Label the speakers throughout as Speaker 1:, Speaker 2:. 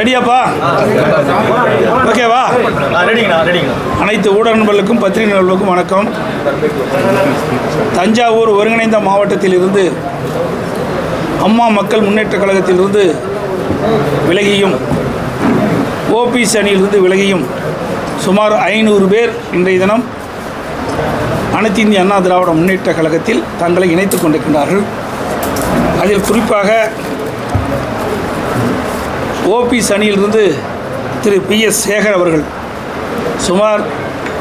Speaker 1: ரெடியாப்பா ஓகேவா அனைத்து ஊடக நண்பர்களுக்கும் பத்திரிகை நண்பர்களுக்கும் வணக்கம். தஞ்சாவூர் ஒருங்கிணைந்த மாவட்டத்தில் இருந்து அம்மா மக்கள் முன்னேற்ற கழகத்திலிருந்து விலகியும் ஓபிஎஸ் அணியிலிருந்து விலகியும் சுமார் ஐநூறு பேர் இன்றைய தினம் அனைத்து இந்திய அண்ணா திராவிட முன்னேற்ற கழகத்தில் தங்களை இணைத்துக் கொண்டிருக்கின்றார்கள். அதில் குறிப்பாக ஓபிஎஸ் அணியிலிருந்து திரு பி எஸ் சேகர் அவர்கள் சுமார்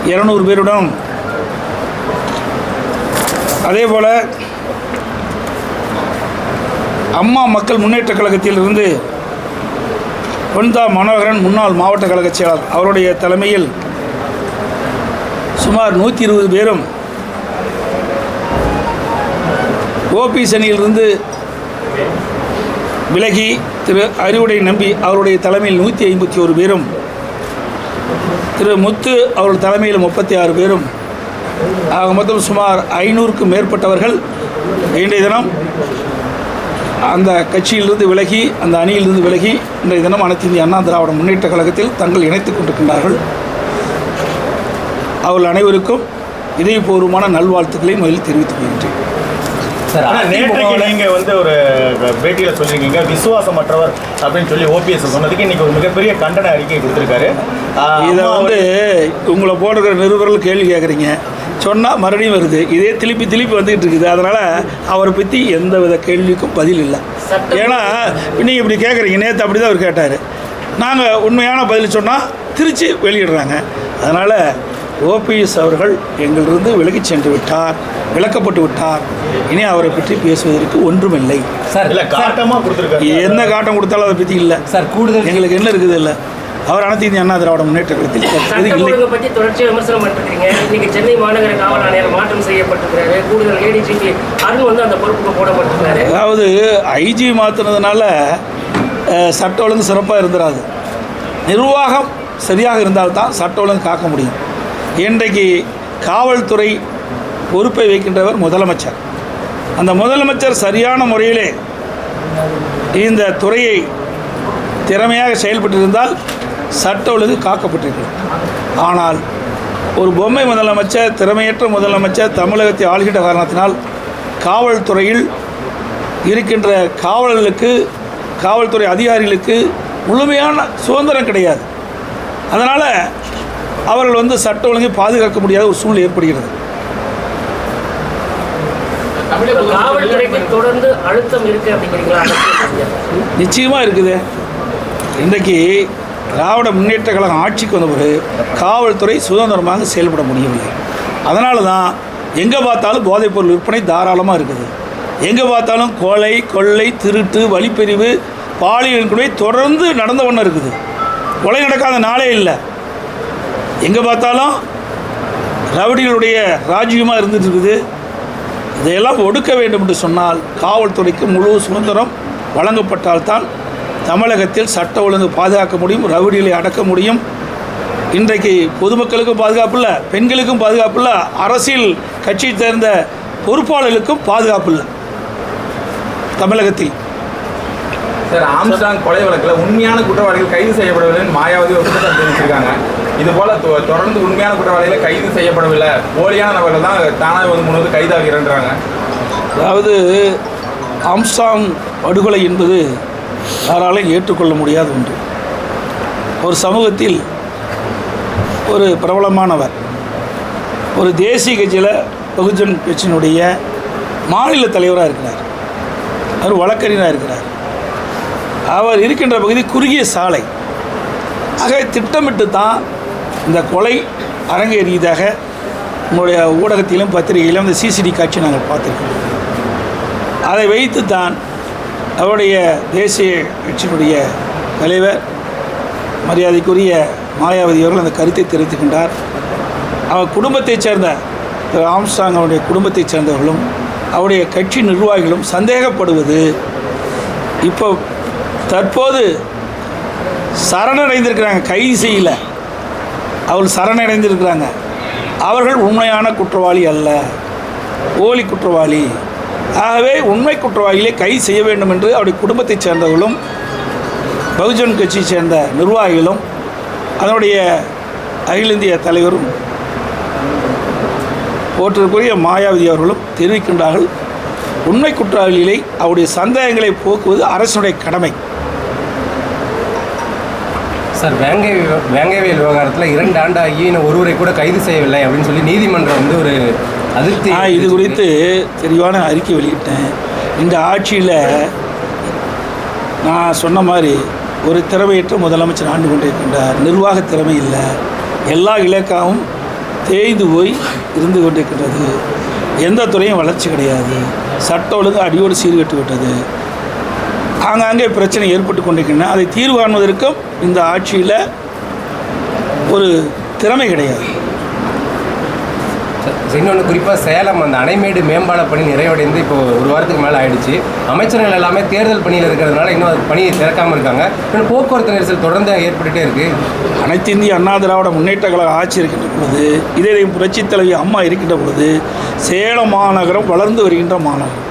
Speaker 1: இருநூறு பேருடன். அதே போல் அம்மா மக்கள் முன்னேற்ற கழகத்திலிருந்து பொன்தா மனோகரன் முன்னாள் மாவட்ட கழக செயலாளர் அவருடைய தலைமையில் சுமார் நூற்றி இருபது பேரும் ஓபிஎஸ் அணியிலிருந்து விலகி திரு அறிவுடை நம்பி அவருடைய தலைமையில் நூற்றி ஐம்பத்தி ஒரு பேரும் திரு முத்து அவர்கள் தலைமையில் முப்பத்தி ஆறு பேரும் ஆக மொத்தம் சுமார் ஐநூறுக்கும் மேற்பட்டவர்கள் இன்றைய தினம் அந்த கட்சியிலிருந்து விலகி அந்த அணியிலிருந்து விலகி இன்றைய தினம் அனைத்து இந்திய அண்ணா திராவிட முன்னேற்ற கழகத்தில் தங்கள் இணைத்துக் கொண்டிருக்கின்றார்கள். அவர்கள் அனைவருக்கும் இதயபூர்வமான நல்வாழ்த்துக்களை முதலில் தெரிவித்துக் கொள்கின்றேன்.
Speaker 2: நேற்றைக்கு நீங்க வந்து ஒரு பேட்டியில சொல்லிருக்கீங்க விசுவாசமற்றவர் அப்படின்னு சொல்லி ஓபிஎஸ் சொன்னதுக்கு இன்னைக்கு ஒரு மிகப்பெரிய கண்டன அறிக்கை கொடுத்திருக்காரு.
Speaker 1: இதை வந்து உங்களை போடுற நிருபர்கள் கேள்வி கேட்குறீங்க. சொன்னால் மறுபடியும் வருது. இதே திருப்பி திருப்பி வந்துக்கிட்டு இருக்குது. அதனால் அவரை பற்றி எந்த வித கேள்விக்கும் பதில் இல்லை. ஏன்னா நீங்கள் இப்படி கேட்குறீங்க. நேற்று அப்படி தான் அவர் கேட்டார். நாங்கள் உண்மையான பதில் சொன்னால் திருச்சி வெளியிடுறாங்க. அதனால் ஓபிஎஸ் அவர்கள் எங்களிலிருந்து விலகிச் சென்று விட்டார் விளக்கப்பட்டு விட்டார். இனி அவரை பற்றி பேசுவதற்கு ஒன்றுமில்லை.
Speaker 3: சார்
Speaker 2: இல்ல காட்டமா கொடுத்திருக்காரு.
Speaker 1: என்ன காட்டம் கொடுத்தாலும் அதை பற்றி இல்லை.
Speaker 3: சார் கூடுதல்
Speaker 1: எங்களுக்கு என்ன இருக்குது இல்லை? அவர் அனைத்து இந்திய அண்ணா திராவிட முன்னேற்ற கழகத்தில்
Speaker 4: பற்றி தொடர்ச்சியாக விமர்சனம் பண்ணிருக்கீங்க இன்னைக்கு சென்னை மாநகர காவல் ஆணையர் மாற்றம் செய்யப்பட்டிருக்கிறாரு. கூடுதல் ஏடிஜிபி அருண் வந்து அந்த பொறுப்புக்கு போடப்பட்டிருக்காரு
Speaker 1: அதாவது ஐஜி மாற்றினதுனால சட்ட ஒழுங்கு சிறப்பாக இருந்துராது. நிர்வாகம் சரியாக இருந்தால்தான் சட்ட ஒழுங்கு காக்க முடியும். இன்றைக்கு காவல்துறை பொறுப்பை வைக்கின்றவர் முதலமைச்சர். அந்த முதலமைச்சர் சரியான முறையிலே இந்த துறையை திறமையாக செயல்பட்டிருந்தால் சட்ட ஒழுங்கு காக்கப்பட்டிருக்கிறது ஆனால் ஒரு பொம்மை முதலமைச்சர் திறமையற்ற முதலமைச்சர் தமிழகத்தை ஆளுகின்ற காரணத்தினால் காவல்துறையில் இருக்கின்ற காவலர்களுக்கு காவல்துறை அதிகாரிகளுக்கு முழுமையான சுதந்திரம் கிடையாது. அதனால் அவர்கள் வந்து சட்ட ஒழுங்கை பாதுகாக்க முடியாத ஒரு சூழ்நிலை ஏற்படுகிறது.
Speaker 4: காவல்துறைக்கு தொடர்ந்து அழுத்தம் இருக்கு அப்படிங்கிறீங்களா?
Speaker 1: நிச்சயமாக இருக்குது. இன்றைக்கு திராவிட முன்னேற்ற கழகம் ஆட்சிக்கு வந்த பிறகு காவல்துறை சுதந்திரமாக செயல்பட முடியவில்லை. அதனால தான் எங்கே பார்த்தாலும் போதைப்பொருள் விற்பனை தாராளமாக இருக்குது. எங்கே பார்த்தாலும் கொலை கொள்ளை திருட்டு வழிப்பறிவு பாலியல் கொலை தொடர்ந்து நடந்த ஒன்று இருக்குது. கொலை நடக்காத நாளே இல்லை. எங்கே பார்த்தாலும் ரவுடிகளுடைய ராஜ்யமாக இருந்துட்டு இருக்குது இதையெல்லாம் ஒடுக்க வேண்டும் என்று சொன்னால் காவல்துறைக்கு முழு சுதந்திரம் வழங்கப்பட்டால்தான் தமிழகத்தில் சட்ட ஒழுங்கு பாதுகாக்க முடியும் ரவுடிகளை அடக்க முடியும். இன்றைக்கு பொதுமக்களுக்கும் பாதுகாப்பு இல்லை பெண்களுக்கும் பாதுகாப்பு இல்லை அரசியல் கட்சியை சேர்ந்த பொறுப்பாளர்களுக்கும் பாதுகாப்பு இல்லை தமிழகத்தில்.
Speaker 5: சார் ஆம்ஸ்டாங் கொலை வழக்கில் உண்மையான குற்றவாளிகள் கைது செய்யப்படவில்லைன்னு மாயாவதி ஒரு குற்றச்சாட்டு தெரிவிச்சிருக்காங்க. இது போல தொ- தொடர்ந்து உண்மையான குற்றவாளிகள் கைது செய்யப்படவில்லை. போலியான நபர்கள் தான் தானாக வந்து முன் வந்து கைதாகிறாங்க
Speaker 1: அதாவது ஆம்ஸ்டாங் படுகொலை என்பது யாராலும் ஏற்றுக்கொள்ள முடியாத ஒன்று. ஒரு சமூகத்தில் ஒரு பிரபலமானவர் ஒரு தேசிய கட்சியில் பகுஜன் கட்சியினுடைய மாநில தலைவராக இருக்கிறார். அவர் வழக்கறிஞராக இருக்கிறார். அவர் இருக்கின்ற பகுதி குறுகிய சாலை. ஆக திட்டமிட்டு தான் இந்த கொலை அரங்கேறியதாக உங்களுடைய ஊடகத்திலும் பத்திரிகையிலும் இந்த சிசிடி காட்சி நாங்கள் பார்த்துருக்கோம் அதை வைத்து தான் அவருடைய தேசிய கட்சியினுடைய தலைவர் மரியாதைக்குரிய மாயாவதி அவர்கள் அந்த கருத்தை தெரிவித்துக்கின்றார் அவர் குடும்பத்தைச் சேர்ந்த திரு ஆம்ஸ்டாங் அவருடைய குடும்பத்தைச் சேர்ந்தவர்களும் அவருடைய கட்சி நிர்வாகிகளும் சந்தேகப்படுவது இப்போ தற்போது சரணடைந்திருக்கிறாங்க. கைது செய்யலை. அவள் சரணடைந்திருக்கிறாங்க. அவர்கள் உண்மையான குற்றவாளி அல்ல. போலி குற்றவாளி. ஆகவே உண்மை குற்றவாளிகளை கைது செய்ய வேண்டும் என்று அவருடைய குடும்பத்தைச் சேர்ந்தவர்களும் பகுஜன் கட்சியை சேர்ந்த நிர்வாகிகளும் அதனுடைய அகில இந்திய தலைவரும் போற்றிற்குரிய மாயாவதி அவர்களும் தெரிவிக்கின்றார்கள். உண்மை குற்றவாளிகளை அவருடைய சந்தேகங்களை போக்குவது அரசுடைய கடமை.
Speaker 3: சார் வேங்கை வேங்கைவியல் விவகாரத்தில் இரண்டு ஆண்டாகி இன்னும் ஒருவரை கூட கைது செய்யவில்லை அப்படின்னு சொல்லி நீதிமன்றம் வந்து ஒரு அதிருப்தி
Speaker 1: நான் இது குறித்து தெளிவான அறிக்கை வெளியிட்டேன். இந்த ஆட்சியில் நான் சொன்ன மாதிரி ஒரு திறமையற்ற முதலமைச்சர் ஆண்டு கொண்டிருக்கின்றார். நிர்வாக திறமை இல்லை. எல்லா இலக்காவும் தேய்ந்து போய் இருந்து கொண்டிருக்கின்றது. எந்த துறையும் வளர்ச்சி கிடையாது. சட்ட ஒழுங்கு அடியோடு சீர்கட்டு விட்டது. ஆங்காங்கே பிரச்சனை ஏற்பட்டு கொண்டிருக்கின்றன. அதை தீர்வு காண்பதற்கும் இந்த ஆட்சியில் ஒரு திறமை கிடையாது.
Speaker 3: இன்னொன்று குறிப்பாக சேலம் அந்த அணைமேடு மேம்பால பணி நிறைவடைந்து இப்போ ஒரு வாரத்துக்கு மேலே ஆயிடுச்சு. அமைச்சர்கள் எல்லாமே தேர்தல் பணியில் இருக்கிறதுனால இன்னும் அது பணியை திறக்காமல் இருக்காங்க. இன்னும் போக்குவரத்து நெரிசல் தொடர்ந்து ஏற்பட்டுட்டே இருக்கு.
Speaker 1: அனைத்து இந்திய அண்ணா திராவிட முன்னேற்ற கழக ஆட்சி இருக்கின்ற பொழுது இதே புரட்சித் தலைவி அம்மா இருக்கின்ற பொழுது சேலம் மாநகரம் வளர்ந்து வருகின்ற மாநகரம்.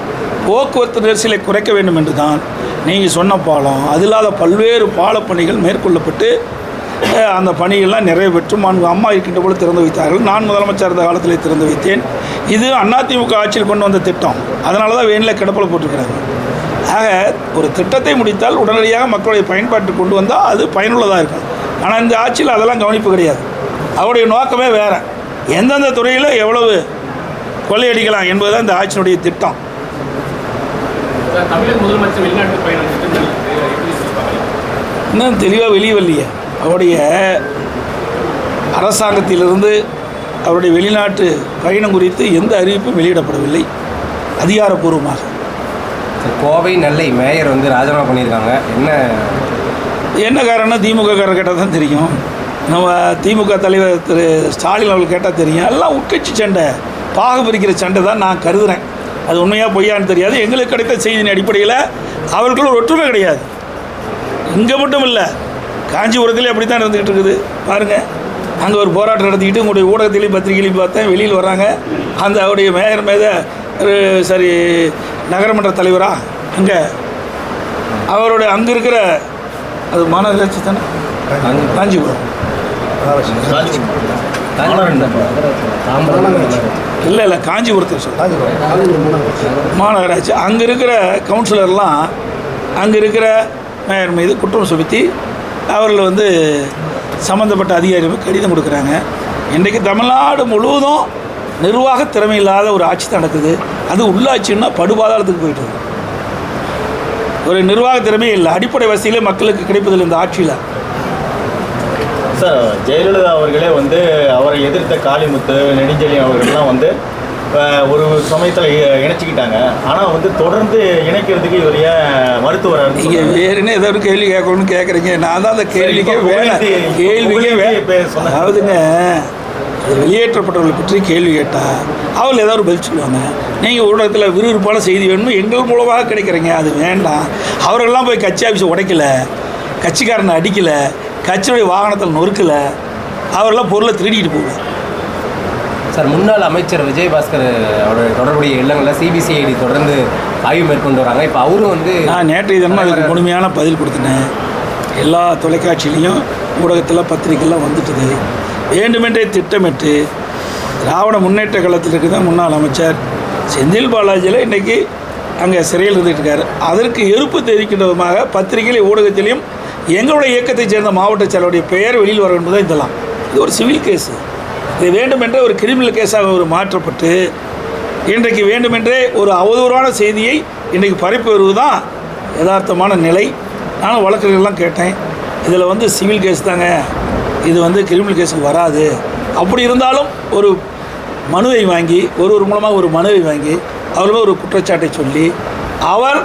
Speaker 1: போக்குவரத்து நெரிசலை குறைக்க வேண்டும் என்று தான் நீங்கள் சொன்ன பாலம். அது இல்லாத பல்வேறு பால பணிகள் மேற்கொள்ளப்பட்டு அந்த பணிகள்லாம் நிறைவேற்று மாண்பு அம்மா இருக்கின்ற போல திறந்து வைத்தார்கள். நான் முதலமைச்சர் இருந்த காலத்தில் திறந்து வைத்தேன். இது அதிமுக ஆட்சியில் கொண்டு வந்த திட்டம். அதனால தான் வேனில் கிடப்பில் போட்டிருக்கிறாங்க. ஆக ஒரு திட்டத்தை முடித்தால் உடனடியாக மக்களுடைய பயன்பாட்டுக்கு கொண்டு வந்தால் அது பயனுள்ளதாக இருக்கும். ஆனால் இந்த ஆட்சியில் அதெல்லாம் கவனிப்பு கிடையாது. அவருடைய நோக்கமே வேறு. எந்தெந்த துறையில் எவ்வளவு கொள்ளையடிக்கலாம் என்பதுதான் இந்த ஆட்சியினுடைய திட்டம்
Speaker 6: தமிழக முதலமைச்சர் வெளிநாட்டு பயணம் திட்டங்கள் எப்படி சொல்லுவாங்க
Speaker 1: இன்னும் தெளிவாக வெளியே வரலையே அவருடைய அரசாங்கத்திலிருந்து அவருடைய வெளிநாட்டு பயணம் குறித்து எந்த அறிவிப்பும் வெளியிடப்படவில்லை. அதிகாரப்பூர்வமாக.
Speaker 3: கோவை நெல்லை மேயர் வந்து ராஜினாமா பண்ணியிருக்காங்க. என்ன?
Speaker 1: என்ன காரணம் திமுக காரர் கேட்டால் தான் தெரியும். நம்ம திமுக தலைவர் திரு ஸ்டாலின் அவர்கள் கேட்டால் தெரியும். எல்லாம் உட்கட்சி சண்டை பாகு பிரிக்கிற சண்டை தான் நான் கருதுகிறேன் அது உண்மையாக பொய்யான்னு தெரியாது. எங்களுக்கு கிடைத்த செய்தியின் அடிப்படையில் அவர்கள் ஒரு ஒற்றுமை கிடையாது. இங்கே மட்டும் இல்லை காஞ்சிபுரத்திலே அப்படி தான் இருந்துக்கிட்டு இருக்குது. பாருங்கள் அங்கே ஒரு போராட்டம் நடத்திக்கிட்டு உங்களுடைய ஊடகத்திலையும் பத்திரிகையிலையும் பார்த்தேன் வெளியில் வராங்க. அந்த அவருடைய மேயர் மீத ஒரு சரி நகரமன்ற தலைவரா? அங்கே. அவருடைய அங்கே இருக்கிற அது மாநகராட்சி தானே? காஞ்சிபுரம். இல்லை இல்லை காஞ்சிபுரத்தில் சொல்கிறேன் மாநகராட்சி அங்கே இருக்கிற கவுன்சிலர்லாம் அங்கே இருக்கிற மேயர் மீது குற்றம் சுமத்தி அவர்கள் வந்து சம்மந்தப்பட்ட அதிகாரிகள் கடிதம் கொடுக்குறாங்க. இன்றைக்கு தமிழ்நாடு முழுவதும் நிர்வாக திறமை இல்லாத ஒரு ஆட்சி தான் நடக்குது. அது உள்ளாட்சின்னா படுபாதாளத்துக்கு போயிட்டு ஒரு நிர்வாக திறமையே இல்லை. அடிப்படை வசதியிலே மக்களுக்கு கிடைப்பதில்லை இந்த ஆட்சியில்
Speaker 2: சார் ஜெயலலிதா அவர்களே வந்து அவரை எதிர்த்த காளிமுத்து நெடுஞ்செழியன் அவர்கள்லாம் வந்து ஒரு சமயத்தில் இணைச்சிக்கிட்டாங்க. ஆனால் வந்து தொடர்ந்து இணைக்கிறதுக்கு இவர் ஏன் மருத்துவர்
Speaker 1: நீங்கள் வேறுன்னு ஏதோ ஒரு கேள்வி கேட்கணும்னு கேட்குறீங்க. நான் தான் அந்த கேள்விக்கே வேணாம். கேள்விக்கே
Speaker 2: புகழேந்தி
Speaker 1: வே
Speaker 2: இப்ப சொன்னாங்க.
Speaker 1: அதாவதுங்க அது வெளியேற்றப்பட்டவர்களை பற்றி கேள்வி கேட்டால் அவள் ஏதாவது பதில் சொல்லுவாங்க. நீங்கள் ஊடகத்தில் விறுவிறுப்பான செய்தி வேணும்னு எங்கள் மூலமாக கிடைக்கிறீங்க. அது வேண்டாம். அவர்கள்லாம் போய் கட்சி ஆஃபீஸை உடைக்கல. கட்சிக்காரனை அடிக்கலை. கட்சியுடைய வாகனத்தில் நொறுக்கலை அவரெல்லாம் பொருளை திருடிட்டு போவாங்க
Speaker 3: சார் முன்னாள் அமைச்சர் விஜயபாஸ்கர் அவருடைய தொடர்புடைய இல்லங்களில் சிபிசிஐடி தொடர்ந்து ஆய்வு மேற்கொண்டு வராங்க. இப்போ அவரும் வந்து
Speaker 1: நான் நேற்றைய தினமும் அதுக்கு முழுமையான பதில் கொடுத்துட்டேன். எல்லா தொலைக்காட்சியிலையும் ஊடகத்தில் பத்திரிக்கைலாம் வந்துட்டுது. வேண்டுமென்றே திட்டமிட்டு திராவிட முன்னேற்ற கழகத்தில் இருக்கிற முன்னாள் அமைச்சர் செந்தில் பாலாஜியில் இன்றைக்கி அங்கே சிறையில் இருந்துகிட்டு இருக்காரு. அதற்கு எதிர்ப்பு தெரிவிக்கின்ற விதமாக பத்திரிகையிலும் ஊடகத்திலையும் எங்களுடைய இயக்கத்தைச் சேர்ந்த மாவட்ட செயலருடைய பெயர் வெளியில் வர என்பது இதெல்லாம். இது ஒரு சிவில் கேஸு. இது வேண்டுமென்றே ஒரு கிரிமினல் கேஸாக ஒரு மாற்றப்பட்டு இன்றைக்கு வேண்டுமென்றே ஒரு அவதூறான செய்தியை இன்றைக்கு பரப்பி வருவது தான் யதார்த்தமான நிலை. நானும் வழக்குகள்லாம் கேட்டேன். இதில் வந்து சிவில் கேஸ் தாங்க. இது வந்து கிரிமினல் கேஸுக்கு வராது. அப்படி இருந்தாலும் ஒரு மனுவை வாங்கி ஒரு ஒரு மூலமாக ஒரு மனுவை வாங்கி அவர் ஒரு குற்றச்சாட்டை சொல்லி அவர்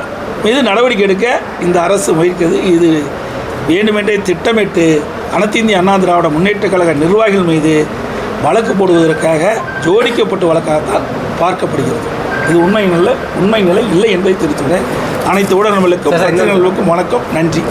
Speaker 1: மீது நடவடிக்கை எடுக்க இந்த அரசு முயற்கிறது இது வேண்டுமென்றே திட்டமிட்டு அனைத்து இந்திய அண்ணா திராவிட முன்னேற்ற கழக நிர்வாகிகள் மீது வழக்கு போடுவதற்காக ஜோடிக்கப்பட்ட வழக்காகத்தான் பார்க்கப்படுகிறது. இது உண்மை நிலை உண்மை நிலை இல்லை என்பதை தெரிவித்துக்கிறேன் அனைத்து ஊடகங்களுக்கும் வணக்கம். நன்றி.